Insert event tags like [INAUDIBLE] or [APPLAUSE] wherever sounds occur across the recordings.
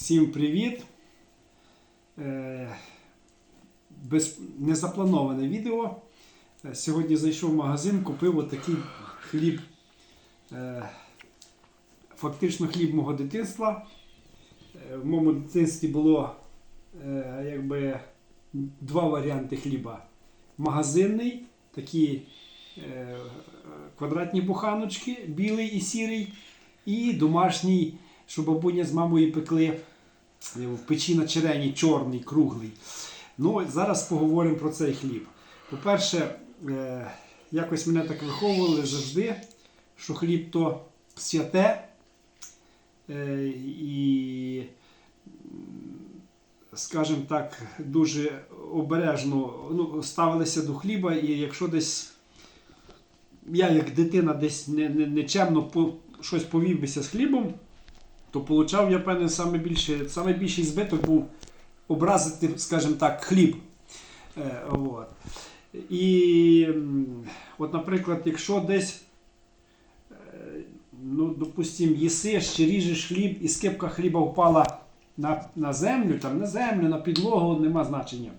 Всім привіт! Е, Без, незаплановане відео. Е, Сьогодні зайшов в магазин, купив отакий хліб. Е, Фактично хліб мого дитинства. В моєму дитинстві було якби два варіанти хліба. Магазинний, такі квадратні буханочки, білий і сірий, і домашній, що бабуня з мамою пекли е, в печі на черені, чорний, круглий. Ну, зараз поговоримо про цей хліб. По-перше, е, якось мене так виховували завжди, що хліб то святе. Е, і, скажімо так, дуже обережно ну, ставилися до хліба, і якщо десь я, як дитина, десь не, не, нечемно по, щось повівбися з хлібом, то получав я, певне, саме більше, саме більший збиток був образити, скажімо так, хліб. Е, от. І, от, наприклад, якщо десь, е, ну, допустим, їсиш чи ріжеш хліб, і скипка хліба впала на, на землю, там, на землю, на підлогу, нема значення.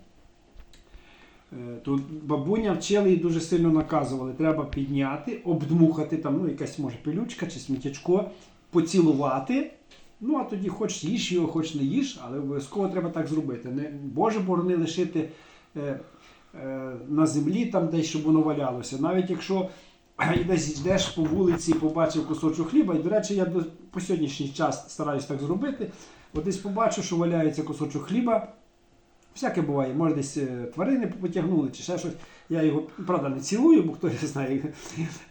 Е, Тут бабуня вчили і дуже сильно наказували. Треба підняти, обдмухати, там, ну, якась може пилючка чи сміттячко, поцілувати. Ну, а тоді хоч їж його, хоч не їж, але обов'язково треба так зробити. Не, Боже борони лишити е, е, на землі, там десь, щоб воно валялося. Навіть якщо і десь йдеш по вулиці, побачив кусочок хліба, і, до речі, я до, по сьогоднішній час стараюсь так зробити. От десь побачу, що валяється кусочок хліба. Всяке буває, може десь е, тварини потягнули чи ще щось. Я його, правда, не цілую, бо хто не знає.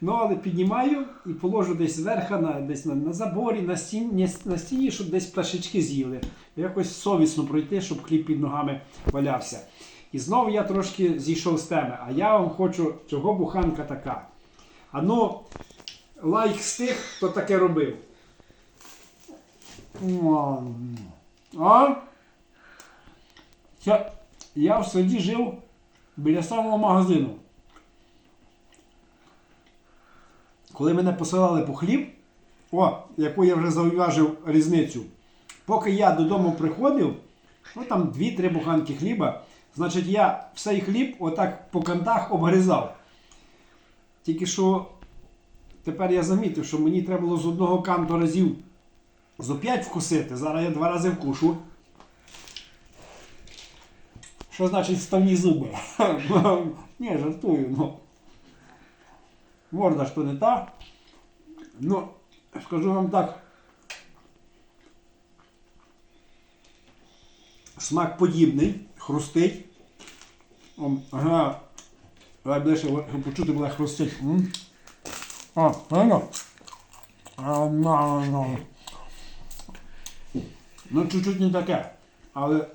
Ну, але піднімаю і положу десь зверху, на, десь на, на заборі, на стіні, на стіні, щоб десь пташечки з'їли. Якось совісно пройти, щоб хліб під ногами валявся. І знову я трошки зійшов з теми. А я вам хочу, чого буханка така. А ну, лайк з тих, хто таке робив. А? Я, я в селі жив біля самого магазину. Коли мене посилали по хліб, о, яку я вже зауважив різницю, поки я додому приходив, ну там 2-3 буханки хліба, значить я цей хліб отак по кантах обгризав. Тільки що тепер я замітив, що мені треба було з одного канту разів зо 5 вкусити. Зараз я два рази вкушу. Що значить вставні зуби? [LAUGHS] Ні, жартую, ну. Морда то не та. Ну, скажу вам так. Смак подібний, хрустить. Ага. Давай ближче почути буде хрустить. А, на. Ну, чуть-чуть не таке. Але.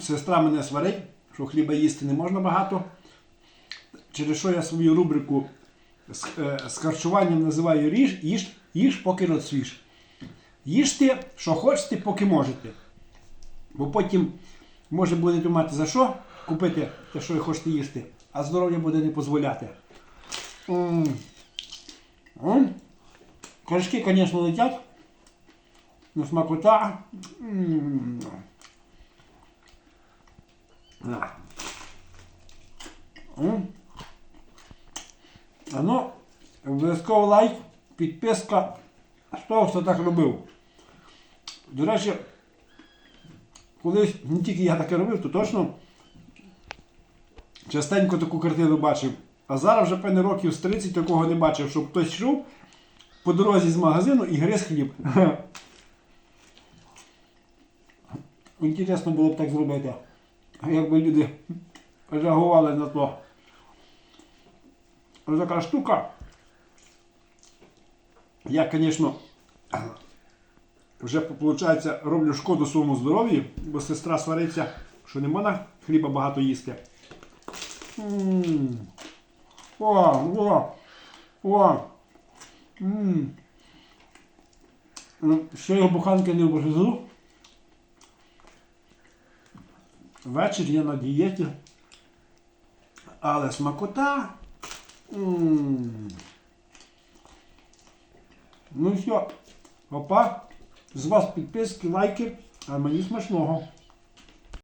М, Сестра мене сварить, що хліба їсти не можна багато. Через що я свою рубрику з, е, з харчуванням називаю «Ріж, їж, їж поки розсвіж. Їжте, що хочете, поки можете. Бо потім може будете мати за що купити те, що ви хочете їсти, а здоров'я буде не дозволяти. М. М. Корешки, звісно, летять. Ну, смакота. М. На. М. А ну, обов'язково лайк, підписка. Хто все так робив? До речі, колись не тільки я таке робив, то точно частенько таку картину бачив. А зараз вже певне років з 30 такого не бачив, щоб хтось йшов по дорозі з магазину і гриз хліб. [LAUGHS] Інтересно було б так зробити. Якби люди реагували на то. Ось така штука. Я, звісно, вже, виходить, роблю шкоду своєму здоров'ю, бо сестра свариться, що не можна хліба багато їсти. М. О, о, о. М. Ну, Ще його буханки не обгризу. Вечір я на дієті. Але смакота. М. Ну все. Опа. З вас підписки, лайки, а мені смачного.